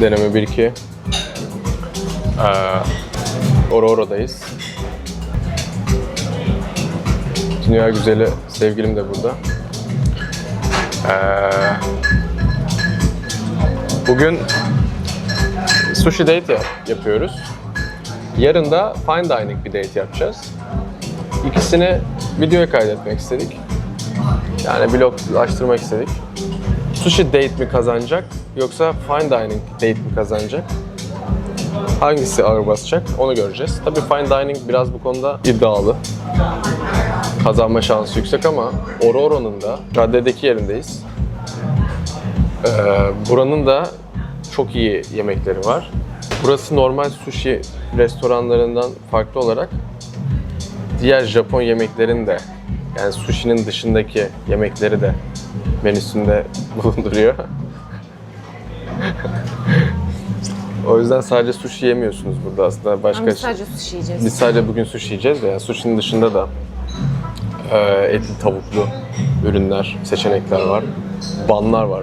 Deneme 1-2. Ee, Aurora'dayız. Dünya güzeli sevgilim de burada. Ee, bugün sushi date yap- yapıyoruz. Yarın da fine dining bir date yapacağız. İkisini videoya kaydetmek istedik. Yani bloglaştırmak istedik. Sushi date mi kazanacak yoksa fine dining date mi kazanacak? Hangisi ağır basacak onu göreceğiz. Tabii fine dining biraz bu konuda iddialı. Kazanma şansı yüksek ama Aurora'nın da caddedeki yerindeyiz. Ee, buranın da çok iyi yemekleri var. Burası normal sushi restoranlarından farklı olarak diğer Japon yemeklerini de yani sushi'nin dışındaki yemekleri de menüsünde bulunduruyor. o yüzden sadece sushi yemiyorsunuz burada aslında başka Ama biz sadece sushi yiyeceğiz. biz sadece bugün sushi yiyeceğiz de yani sushi'nin dışında da e, etli tavuklu ürünler, seçenekler var. Banlar var.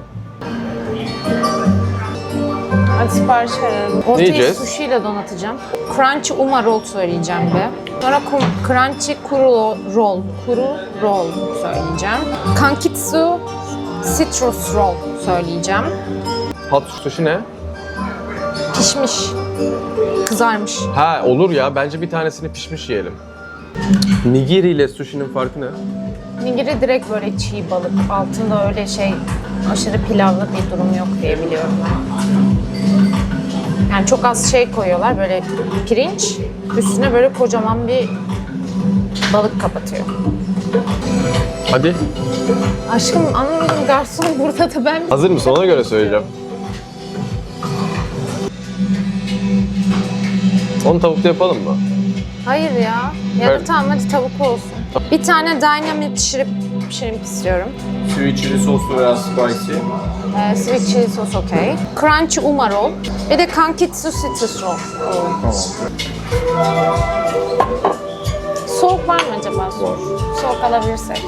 Hadi sipariş verelim. Ortayı yiyeceğiz? sushi ile donatacağım. Crunchy uma roll söyleyeceğim bir. Sonra crunchy kuru roll, kuru roll söyleyeceğim. Kankitsu citrus roll söyleyeceğim. Hot sushi ne? Pişmiş, kızarmış. Ha olur ya bence bir tanesini pişmiş yiyelim. Nigiri ile sushi'nin farkı ne? Nigiri direkt böyle çiğ balık. Altında öyle şey aşırı pilavlı bir durum yok diye biliyorum ben. Yani çok az şey koyuyorlar böyle pirinç. Üstüne böyle kocaman bir balık kapatıyor. Hadi. Aşkım anlamadım garson burada da ben Hazır mısın? Ona göre söyleyeceğim. 10 tavuklu yapalım mı? Hayır ya. Ya da tamam hadi tavuk olsun. Bir tane dynamite shrimp, shrimp istiyorum. Sweet chili soslu veya spicy. Ee, sweet chili sos okey. Crunchy uma roll. Bir de kankitsu citrus roll. Tamam. Soğuk var mı acaba? Soğuk, Soğuk alabilirsek.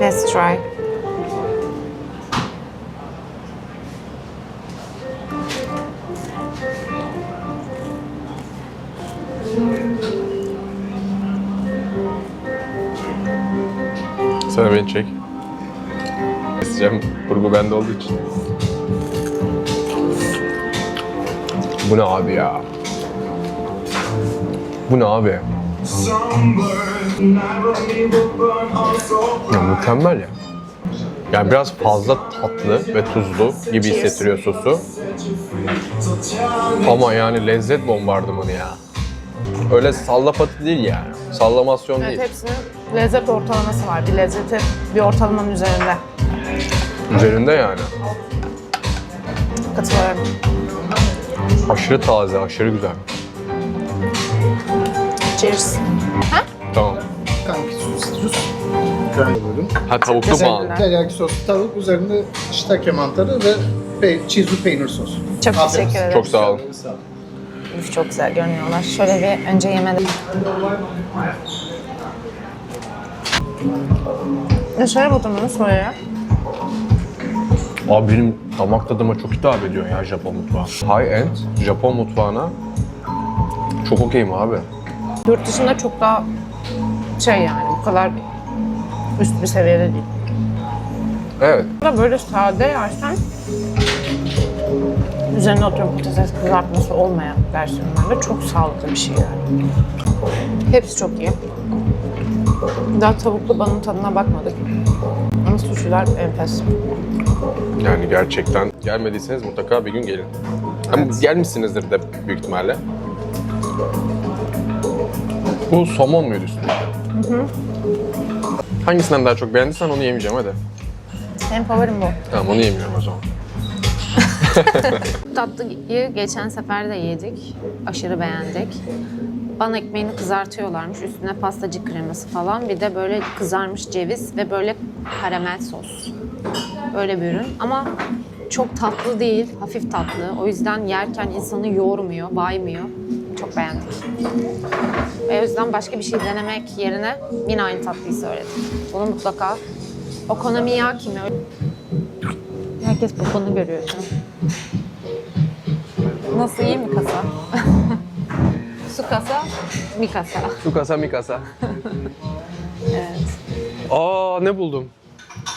Let's try. Sen beni çek. Keseceğim. Kurgu bende olduğu için. Bu ne abi ya? Bu ne abi? Ya mükemmel ya. Yani biraz fazla tatlı ve tuzlu gibi hissettiriyor sosu. Ama yani lezzet bombardımanı ya. Öyle sallapatı değil yani. Sallamasyon Evet değil. hepsinin lezzet ortalaması var. Bir lezzeti bir ortalamanın üzerinde. Üzerinde yani. Katılıyorum. Aşırı taze, aşırı güzel. Cheers. Ha? Tamam. Kankitsu citrus. Buyurun. Ha tavuklu Teşekkürler. bağlı. Teriyaki soslu tavuk, üzerinde shiitake mantarı ve pe cheese'li peynir sosu. Çok Afiyet teşekkür ederim. Çok sağ olun. Sağ olun. Üf, çok güzel görünüyorlar. Şöyle bir önce yemedim. Ne şöyle oturmanı soruyor. Abi benim damak tadıma çok hitap ediyor ya Japon mutfağı. High end Japon mutfağına çok okeyim abi. Yurt dışında çok daha şey yani bu kadar üst bir seviyede değil. Evet. Burada böyle sade yersen üzerine atıyorum patates kızartması olmayan versiyonlarda çok sağlıklı bir şey yani. Hepsi çok iyi. Daha tavuklu banın tadına bakmadık. Ama sushiler enfes. Yani gerçekten gelmediyseniz mutlaka bir gün gelin. Ama gelmişsinizdir de büyük ihtimalle. Bu somon muydu üstünde? Hangisinden daha çok beğendiysen onu yemeyeceğim hadi. Benim favorim bu. Tamam onu yemiyorum o zaman. Tatlıyı geçen sefer de yedik. Aşırı beğendik. Ban ekmeğini kızartıyorlarmış. Üstüne pastacı kreması falan. Bir de böyle kızarmış ceviz ve böyle karamel sos. Böyle bir ürün. Ama çok tatlı değil, hafif tatlı. O yüzden yerken insanı yormuyor, baymıyor. Çok beğendik. Ve o yüzden başka bir şey denemek yerine yine aynı tatlıyı söyledim. Bunu mutlaka Okonomiyaki mi? Herkes poponu görüyor an. Nasıl iyi mi kasa? Su kasa, mi kasa. Su kasa mi kasa. Evet. Aa ne buldum?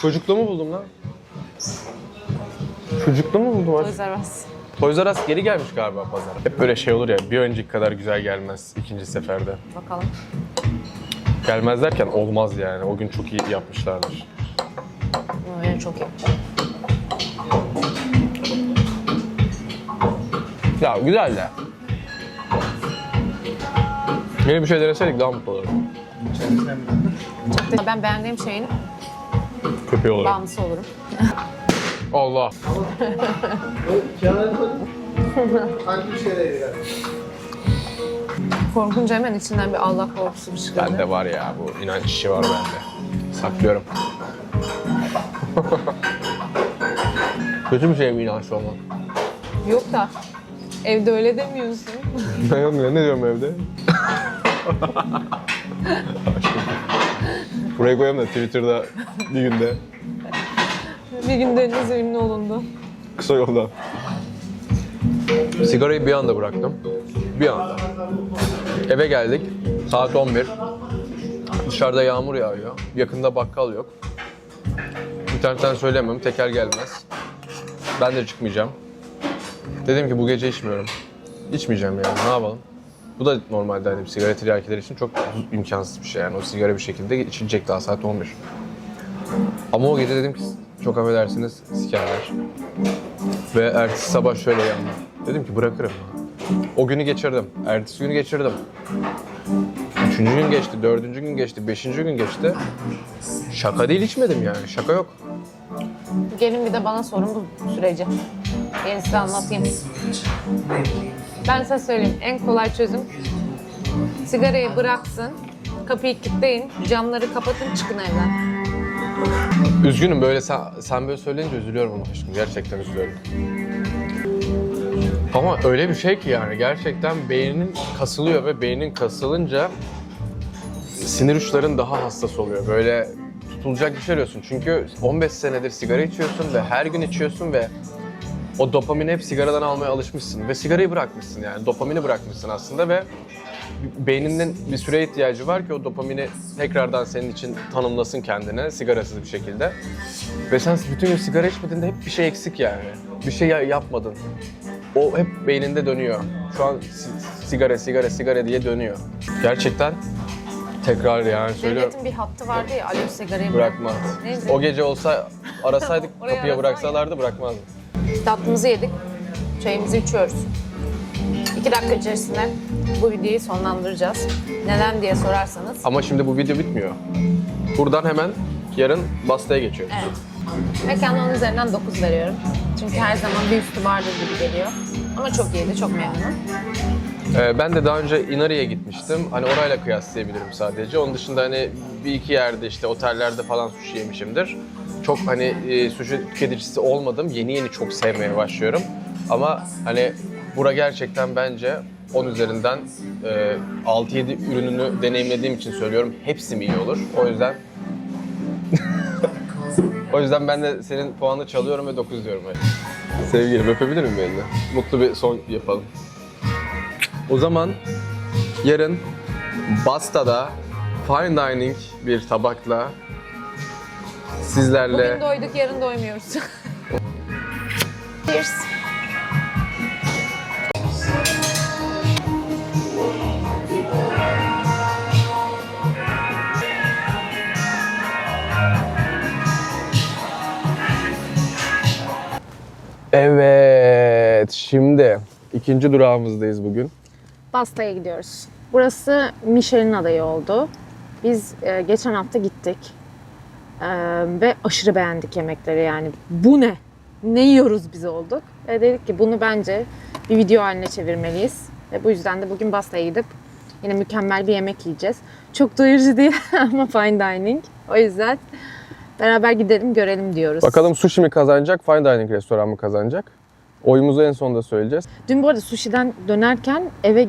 Çocukluğu mu buldum lan? Çocukluğu mu buldum artık? Toys R Us. Toys R Us geri gelmiş galiba pazara. Hep böyle şey olur ya bir önceki kadar güzel gelmez ikinci seferde. Bakalım. Gelmez derken olmaz yani. O gün çok iyi yapmışlardır. Böyle çok iyi. Ya güzel de. Yeni bir şey deneseydik daha mutlu olurdum. Ben beğendiğim şeyin Köpeği olurum. bağımlısı olurum. Allah. Kenara koyun. Hangi şeylere girer? Korkunca hemen içinden bir Allah korkusu bir çıkıyor. Bende var ya bu inanç işi var bende. Saklıyorum. Kötü bir şey mi inançlı olmak? Yok da evde öyle demiyorsun. Ne yok ya, ne diyorum evde? Buraya koyalım da Twitter'da bir günde bir gün deniz ünlü olundu. kısa yolda. Sigarayı bir anda bıraktım. Bir anda. Eve geldik. Saat 11. Dışarıda yağmur yağıyor. Yakında bakkal yok. İnternetten söylemiyorum. Teker gelmez. Ben de çıkmayacağım. Dedim ki bu gece içmiyorum. İçmeyeceğim yani. Ne yapalım? Bu da normalde hani sigara tiryakiler için çok imkansız bir şey yani. O sigara bir şekilde içilecek daha saat 11. Ama o gece dedim ki çok affedersiniz sikerler. Ve ertesi sabah şöyle yandım. Dedim ki bırakırım. O günü geçirdim. Ertesi günü geçirdim. Üçüncü gün geçti, dördüncü gün geçti, beşinci gün geçti. Şaka değil içmedim yani. Şaka yok. Gelin bir de bana sorun bu süreci. Ben size anlatayım. Ben size söyleyeyim. En kolay çözüm sigarayı bıraksın, kapıyı kilitleyin, camları kapatın, çıkın evden. Üzgünüm böyle sen, sen böyle söyleyince üzülüyorum ama aşkım. Gerçekten üzülüyorum. Ama öyle bir şey ki yani gerçekten beynin kasılıyor ve beynin kasılınca sinir uçların daha hassas oluyor. Böyle tutulacak bir şey arıyorsun. Çünkü 15 senedir sigara içiyorsun ve her gün içiyorsun ve o dopamini hep sigaradan almaya alışmışsın ve sigarayı bırakmışsın yani dopamini bırakmışsın aslında ve beyninin bir süre ihtiyacı var ki o dopamini tekrardan senin için tanımlasın kendine sigarasız bir şekilde. Ve sen bütün gün sigara içmediğinde hep bir şey eksik yani. Bir şey ya- yapmadın. O hep beyninde dönüyor. Şu an si- sigara, sigara, sigara diye dönüyor. Gerçekten tekrar yani söylüyorum. Devletin bir hattı vardı ya, alo sigarayı bırak. Bırakmaz. Neydi? O gece olsa arasaydık kapıya bıraksalardı bırakmazdım. Tatlımızı yedik, çayımızı içiyoruz. İki dakika içerisinde bu videoyu sonlandıracağız. Neden diye sorarsanız. Ama şimdi bu video bitmiyor. Buradan hemen yarın Basta'ya geçiyoruz. Evet. Mekana onun üzerinden 9 veriyorum. Çünkü her zaman bir üstü vardır gibi geliyor. Ama çok iyiydi, çok memnunum. Ee, ben de daha önce Inari'ye gitmiştim. Hani orayla kıyaslayabilirim sadece. Onun dışında hani bir iki yerde işte otellerde falan sushi yemişimdir. Çok hani e, sushi tüketicisi olmadım. Yeni yeni çok sevmeye başlıyorum. Ama hani bura gerçekten bence 10 üzerinden e, 6-7 ürününü deneyimlediğim için söylüyorum. Hepsi mi iyi olur? O yüzden o yüzden ben de senin puanını çalıyorum ve 9 diyorum. Hadi. Sevgilim öpebilir miyim elini? Mutlu bir son yapalım. O zaman yarın Basta'da fine dining bir tabakla sizlerle Bugün doyduk, yarın doymuyoruz. Cheers. Evet, şimdi ikinci durağımızdayız bugün. Basta'ya gidiyoruz. Burası Michelin adayı oldu. Biz e, geçen hafta gittik. E, ve aşırı beğendik yemekleri yani. Bu ne? Ne yiyoruz biz olduk. Ve dedik ki bunu bence bir video haline çevirmeliyiz. Ve bu yüzden de bugün Basta'ya gidip yine mükemmel bir yemek yiyeceğiz. Çok doyurucu değil ama fine dining. O yüzden beraber gidelim görelim diyoruz. Bakalım sushi mi kazanacak, fine dining restoran mı kazanacak? Oyumuzu en sonunda söyleyeceğiz. Dün bu arada sushi'den dönerken eve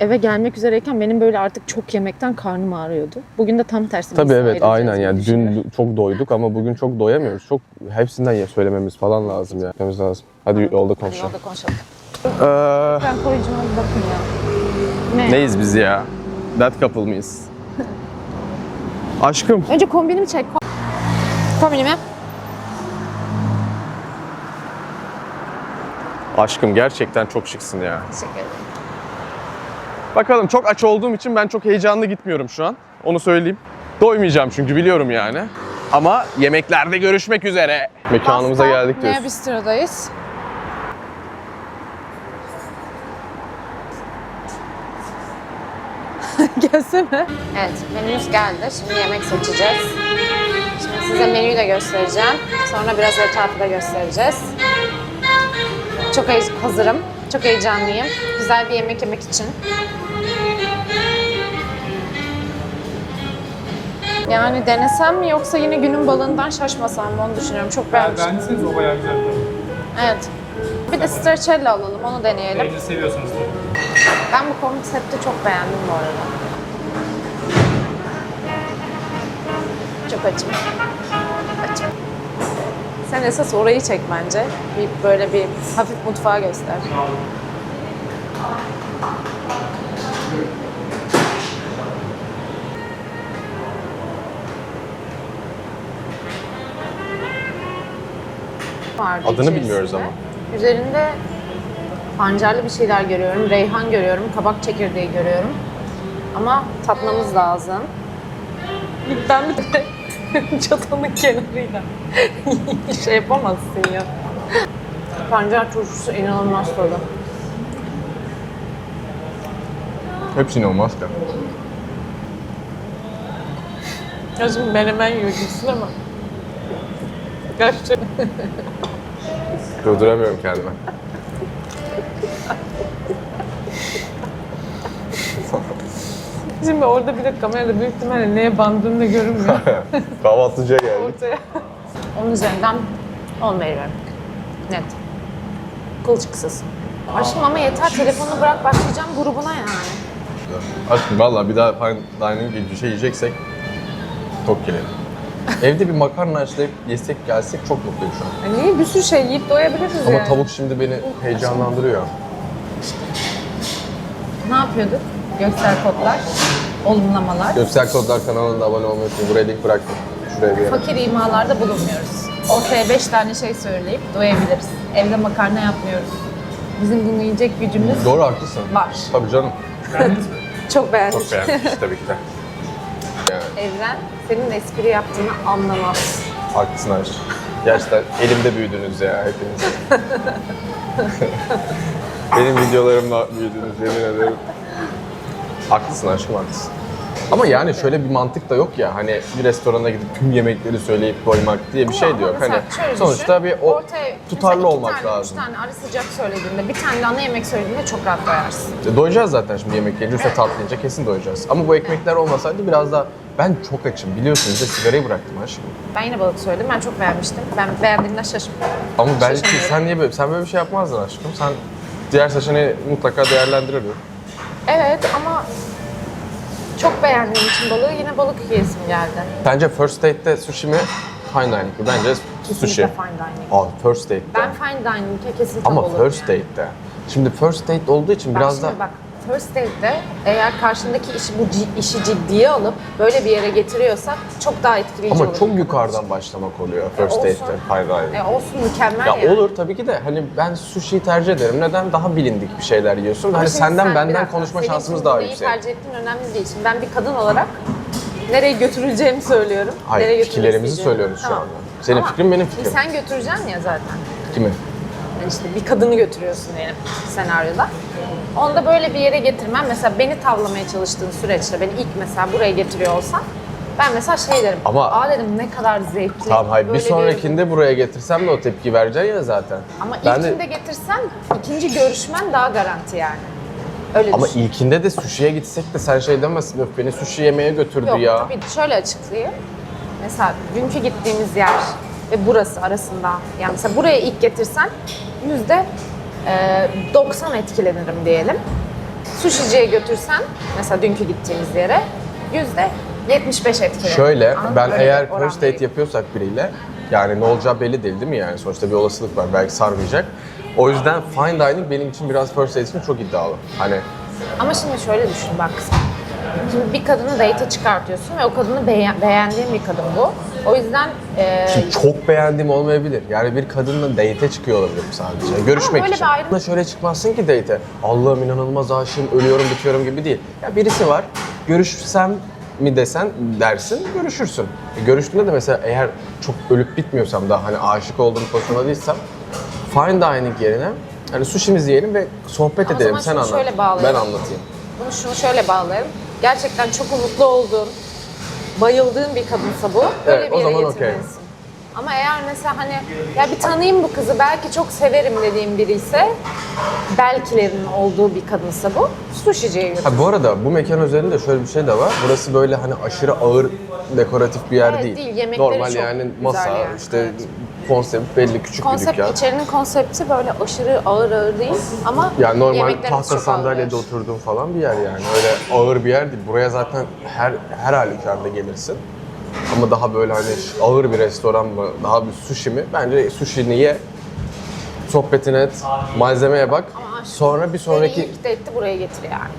eve gelmek üzereyken benim böyle artık çok yemekten karnım ağrıyordu. Bugün de tam tersi. Tabii evet aynen yani dün çok doyduk ama bugün çok doyamıyoruz. Çok hepsinden ye söylememiz falan lazım ya. Dememiz lazım. Hadi yolda Hadi konuşalım. yolda konuşalım. Ee, Ben koyucuma bir bakın ya. Ne? neyiz biz ya? That couple mıyız? Aşkım. Önce kombinimi çek. Kombinimi. Aşkım gerçekten çok şıksın ya. Teşekkür ederim. Bakalım çok aç olduğum için ben çok heyecanlı gitmiyorum şu an. Onu söyleyeyim. Doymayacağım çünkü biliyorum yani. Ama yemeklerde görüşmek üzere. Mekanımıza geldik diyorsun. Bistro'dayız. Gelsene. Evet, menümüz geldi. Şimdi yemek seçeceğiz. Şimdi size menüyü de göstereceğim. Sonra biraz etrafı da göstereceğiz. Çok hazırım. Çok heyecanlıyım. Güzel bir yemek yemek için. Yani denesem mi yoksa yine günün balığından şaşmasam mı onu düşünüyorum. Çok beğenmiştim. Beğendiyseniz o bayağı güzel. Evet. Bir de stracciatella alalım, onu deneyelim. Peynir seviyorsunuz tabii. Ben bu konsepti çok beğendim bu arada. Çok açım. Açım. Sen esas orayı çek bence. Bir böyle bir hafif mutfağı göster. Vardı Adını içerisinde. bilmiyoruz ama. Üzerinde pancarlı bir şeyler görüyorum, reyhan görüyorum, kabak çekirdeği görüyorum. Ama tatmamız lazım. Ben bir de çatanın kenarıyla şey yapamazsın ya. Pancar turşusu inanılmaz tadı. Hepsini olmaz ki. Ya şimdi menemen yiyorsun ama. Gerçekten. Durduramıyorum kendimi. Şimdi orada bir de kamerada büyük ihtimalle neye bandığını da görünmüyor. Kahvaltıcıya geldik. ortaya. Onun üzerinden 10 veriyorum. Net. Kılçıksız. Aşkım ama yeter telefonu bırak başlayacağım grubuna yani. Aşkım valla bir daha fine dining bir şey yiyeceksek tok gelelim. Evde bir makarna açlayıp yesek gelsek çok mutluyum şu an. E niye bir sürü şey yiyip doyabiliriz Ama yani. tavuk şimdi beni heyecanlandırıyor. Ne yapıyorduk? Göksel kodlar, olumlamalar. Göksel Kodlar kanalına da abone olmayı unutmayın. Buraya link bıraktım. Şuraya bir yere. Fakir imalarda bulunmuyoruz. Ortaya beş tane şey söyleyip doyabiliriz. Evde makarna yapmıyoruz. Bizim bunu yiyecek gücümüz Doğru haklısın. var. Tabii canım. Çok beğendik. Çok beğenmiş tabii ki de. Evren senin espri yaptığını anlamaz. haklısın aşkım. Gerçekten elimde büyüdünüz ya hepiniz. Benim videolarımla büyüdünüz yemin ederim. Haklısın aşkım haklısın. Ama yani şöyle bir mantık da yok ya hani bir restorana gidip tüm yemekleri söyleyip doymak diye bir şey de yok. Hani sonuçta bir o ortaya tutarlı mesela iki olmak tane, lazım. Üç tane ara sıcak söylediğinde, bir tane de ana yemek söylediğinde çok rahat doyarsın. E, Doyacağız zaten şimdi yemek tatlı yiyince kesin doyacağız. Ama bu ekmekler olmasaydı biraz daha ben çok açım biliyorsunuz da sigarayı bıraktım aşkım. Ben yine balık söyledim, ben çok beğenmiştim. Ben beğendiğimden şaşırmadım. Ama belki Şaşırmıyorum. sen niye böyle, sen böyle bir şey yapmazdın aşkım. Sen diğer seçeneği mutlaka değerlendirirdin. Evet ama çok beğendiğim için balığı yine balık yiyesim geldi. Bence first date'te sushi mi? Fine dining mi? Bence Kesinlikle sushi. fine dining. Aa first date'te. Ben fine dining'e kesin Ama olurum first yani. date'te. Şimdi first date olduğu için Bak biraz da şimdi bak first date'de eğer karşındaki işi bu işi ciddiye alıp böyle bir yere getiriyorsak çok daha etkileyici olur. ama çok yukarıdan başlamak oluyor first olsun. date'te. Fine dining. E olsun mükemmel Ya yani. olur tabii ki de hani ben sushi'yi tercih ederim. Neden? Daha bilindik bir şeyler yiyorsun. Hani şimdi senden sen- benden dakika, konuşma senin şansımız daha yüksek. tercih ettiğin önemli değil. Şimdi ben bir kadın olarak nereye götürüleceğimi söylüyorum. Hayır, nereye fikirlerimizi söylüyoruz şu Tamam. anda. Senin Ama fikrin benim fikrim. Sen götüreceksin ya zaten. Kimi? İşte bir kadını götürüyorsun diyelim senaryoda. Onu da böyle bir yere getirmem. Mesela beni tavlamaya çalıştığın süreçte beni ilk mesela buraya getiriyor olsan ben mesela şey derim. Ama- Aa dedim ne kadar zevkli. Tamam hayır bir böyle sonrakinde buraya getirsem de o tepki vereceksin ya zaten. Ama ben de, ilkinde getirsen ikinci görüşmen daha garanti yani. Öyle ama düşün. ilkinde de sushi'ye gitsek de sen şey demezsin öf beni sushi yemeye götürdü Yok ya. tabii şöyle açıklayayım. Mesela dünkü gittiğimiz yer ve burası arasında yani mesela buraya ilk getirsen yüzde e, 90 etkilenirim diyelim. Sushiciye götürsen, mesela dünkü gittiğimiz yere yüzde 75 etkili. Şöyle, Anladın ben eğer first date veriyor. yapıyorsak biriyle, yani ne olacağı belli değil değil mi yani? Sonuçta bir olasılık var, belki sarmayacak. O yüzden fine dining benim için biraz first date için çok iddialı. Hani Ama şimdi şöyle düşün bak. Şimdi bir kadını date'e çıkartıyorsun ve o kadını beğen- beğendiğin bir kadın bu. O yüzden e, Şimdi çok beğendiğim olmayabilir. Yani bir kadınla date'e çıkıyor olabilirim sadece. Görüşmek için. bir Ama şöyle çıkmazsın ki date'e. Allah'ım inanılmaz aşığım, ölüyorum, bitiyorum gibi değil. Ya birisi var, görüşsem mi desen dersin, görüşürsün. E, görüştüğünde de mesela eğer çok ölüp bitmiyorsam daha hani aşık olduğum pozisyonda değilsem fine dining yerine hani sushi'mizi yiyelim ve sohbet Ama edelim. Sen anlat. bağlayalım. Ben anlatayım. bunu şunu şöyle bağlarım. Gerçekten çok umutlu olduğun, bayıldığın bir kadınsa bu. Böyle Evet, bir o yere zaman okey. getirmelisin. Ama eğer mesela hani ya bir tanıyayım bu kızı belki çok severim dediğim biri ise belkilerin olduğu bir kadınsa bu sushiciye götür. Ha bu arada bu mekan üzerinde şöyle bir şey de var. Burası böyle hani aşırı ağır dekoratif bir yer Evet, değil. değil, yemekleri Normal çok yani güzel masa yani. işte Evet. konsept belli küçük bir Konsept, dükkan. içerinin konsepti böyle aşırı ağır ağır değil ama Yani normal yemeklerimiz tahta çok sandalyede oturduğun falan bir yer yani. Öyle ağır bir yer değil. Buraya zaten her her halükarda gelirsin. Ama daha böyle hani ağır bir restoran mı, daha bir sushi mi? Bence sushi'ni ye, sohbetine et, malzemeye bak. Ama Sonra bir Beni sonraki... ilk date'te buraya getir yani.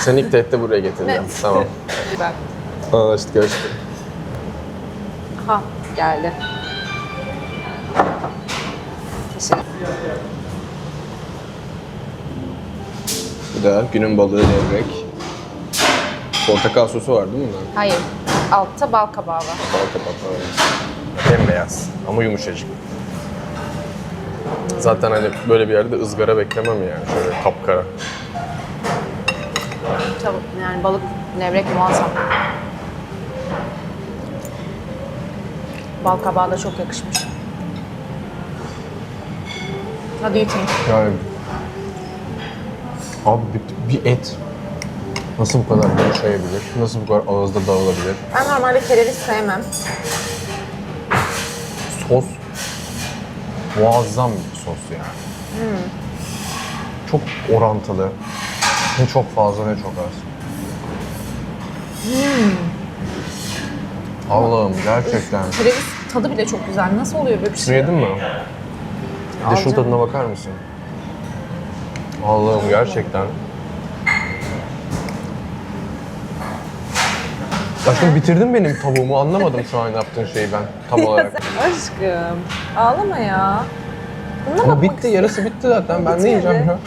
Seni ilk date'de buraya getireceğim. Evet. Tamam. Bak. Anlaştık, görüştük. Ha geldi. Teşekkür Bu da günün balığı levrek. Portakal sosu var değil mi bunların? Hayır. Altta bal kabağı var. Bal kapağı var. Bembeyaz ama yumuşacık. Zaten hani böyle bir yerde ızgara beklemem yani. Şöyle kapkara. Tavuk yani balık levrek muazzam. Bal kabağı da çok yakışmış. You think? Yani abi bir, bir et nasıl bu kadar yumuşayabilir? Nasıl bu kadar ağızda dağılabilir? Ben normalde kereviz sevmem. Sos muazzam bir sos yani. Çok orantılı. Ne çok fazla ne çok az. Allah'ım gerçekten. Kereviz tadı bile çok güzel. Nasıl oluyor böyle bir şey? yedin mi? Bir de şunun tadına bakar mısın? Allah'ım gerçekten. Aşkım bitirdin benim tavuğumu anlamadım şu an yaptığın şeyi ben tam olarak. Aşkım ağlama ya. Buna Ama bakmak bitti yarısı bitti zaten ben ne yiyeceğim ya?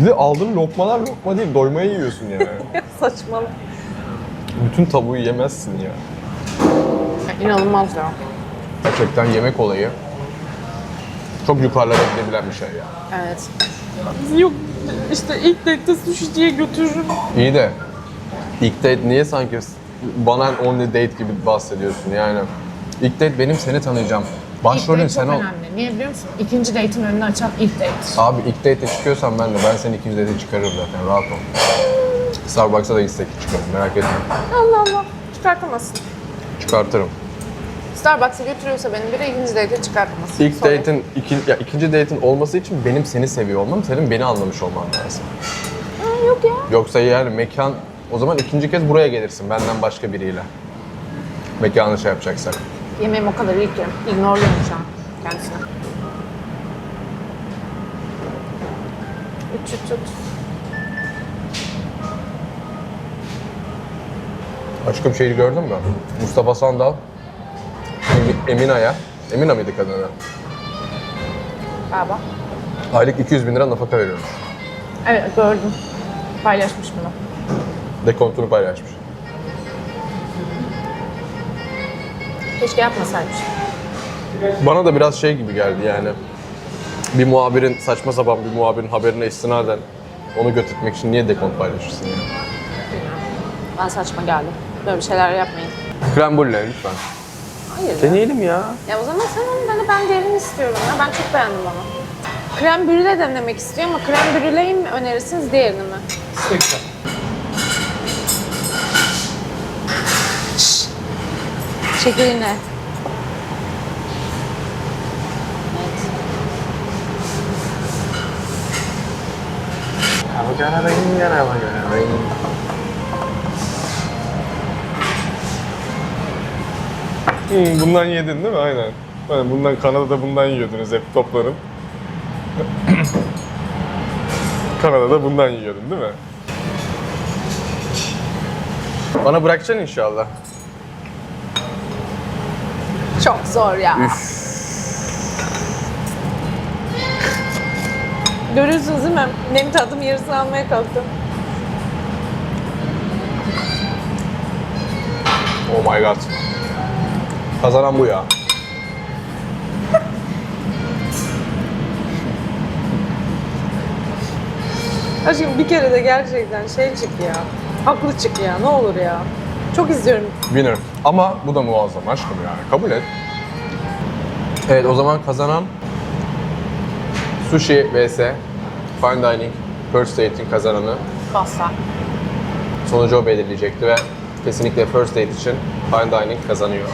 Bir de aldığın lokmalar lokma değil doymaya yiyorsun yani. Saçmalık. Bütün tavuğu yemezsin ya. İnanılmaz ya. Gerçekten yemek olayı çok yukarılara gidebilen bir şey ya. Evet. Yok işte ilk date'de sushiciye götürürüm. İyi de ilk date niye sanki bana only date gibi bahsediyorsun yani? İlk date benim seni tanıyacağım. Başrolün İlk date sen çok ol. önemli. Niye biliyor musun? İkinci date'in önünü açan ilk date. Abi ilk date'e çıkıyorsan ben de ben seni ikinci date'e çıkarırım zaten rahat ol. Starbucks'a da gitsek çıkarım merak etme. Allah Allah. Çıkartamazsın. Çıkartırım. Starbucks'a götürüyorsa benim biri ikinci date'e çıkartamazsın. İlk Sorry. date'in iki, ya ikinci date'in olması için benim seni seviyor olmam, senin beni anlamış olman lazım. Ha, yok ya. Yoksa yani mekan o zaman ikinci kez buraya gelirsin benden başka biriyle. Mekanı şey yapacaksak. Yemeğim o kadar iyi ki. Ignorluyorum şu an kendisine. Üç üç üç. Aşkım şeyi gördün mü? Mustafa Sandal, Emi- Emina'ya, Emina mıydı kadına? Galiba. Aylık 200 bin lira nafaka veriyormuş. Evet gördüm. Paylaşmış bunu. Dekontunu paylaşmış. Keşke yapmasaymış. Bana da biraz şey gibi geldi yani. Bir muhabirin, saçma sapan bir muhabirin haberine istinaden onu götürtmek için niye dekont paylaşırsın ya? Ben saçma geldim. Böyle şeyler yapmayın. Krem brulee lütfen. Hayır ya. Deneyelim ya. Ya o zaman sen onu dene, ben diğerini istiyorum ya. Ben çok beğendim onu. Krem brûlée denemek istiyor ama krem brûlée'yi mi önerirsiniz diğerini mi? Tekrar. Şekerine. Evet. Hmm, bundan yedin değil mi? Aynen. Aynen, Bundan Kanada'da bundan yiyordunuz hep toplanıp. Kanada'da bundan yiyordun değil mi? Bana bırakacaksın inşallah. Çok zor ya. Görüyorsunuz değil mi? Benim tadım yarısını almaya kalktım. Oh my god. Kazanan bu ya. Aşkım bir kere de gerçekten şey çık ya. Haklı çık ya ne olur ya. Çok izliyorum. Winner. Ama bu da muazzam aşkım yani. Kabul et. Evet o zaman kazanan Sushi vs Fine Dining First Date'in kazananı Pasta. sonucu o belirleyecekti ve kesinlikle First Date için Fine Dining kazanıyor.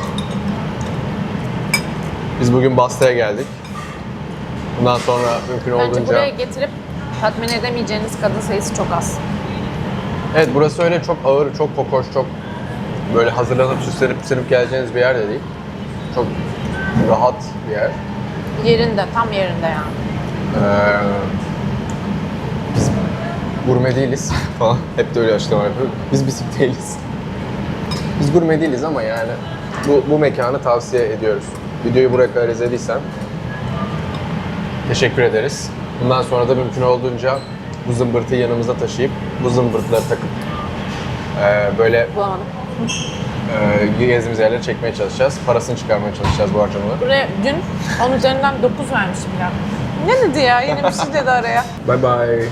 Biz bugün Basta'ya geldik. Bundan sonra mümkün Bence olduğunca... buraya getirip tatmin edemeyeceğiniz kadın sayısı çok az. Evet burası öyle çok ağır, çok kokoş, çok böyle hazırlanıp süslenip süslenip geleceğiniz bir yer de değil. Çok rahat bir yer. Yerinde, tam yerinde yani. Ee, biz gurme değiliz falan. Hep de öyle açıklama yapıyoruz. Biz bisik değiliz. Biz gurme değiliz ama yani bu, bu mekanı tavsiye ediyoruz. Videoyu buraya kadar izlediysen teşekkür ederiz. Bundan sonra da mümkün olduğunca bu zımbırtıyı yanımızda taşıyıp bu zımbırtıları takıp ee, böyle Bulamadım. E, gezdiğimiz yerleri çekmeye çalışacağız. Parasını çıkarmaya çalışacağız bu harcamaları. Buraya dün 10 üzerinden 9 vermiştim ya. Ne dedi ya? Yine bir şey dedi araya. Bye bye.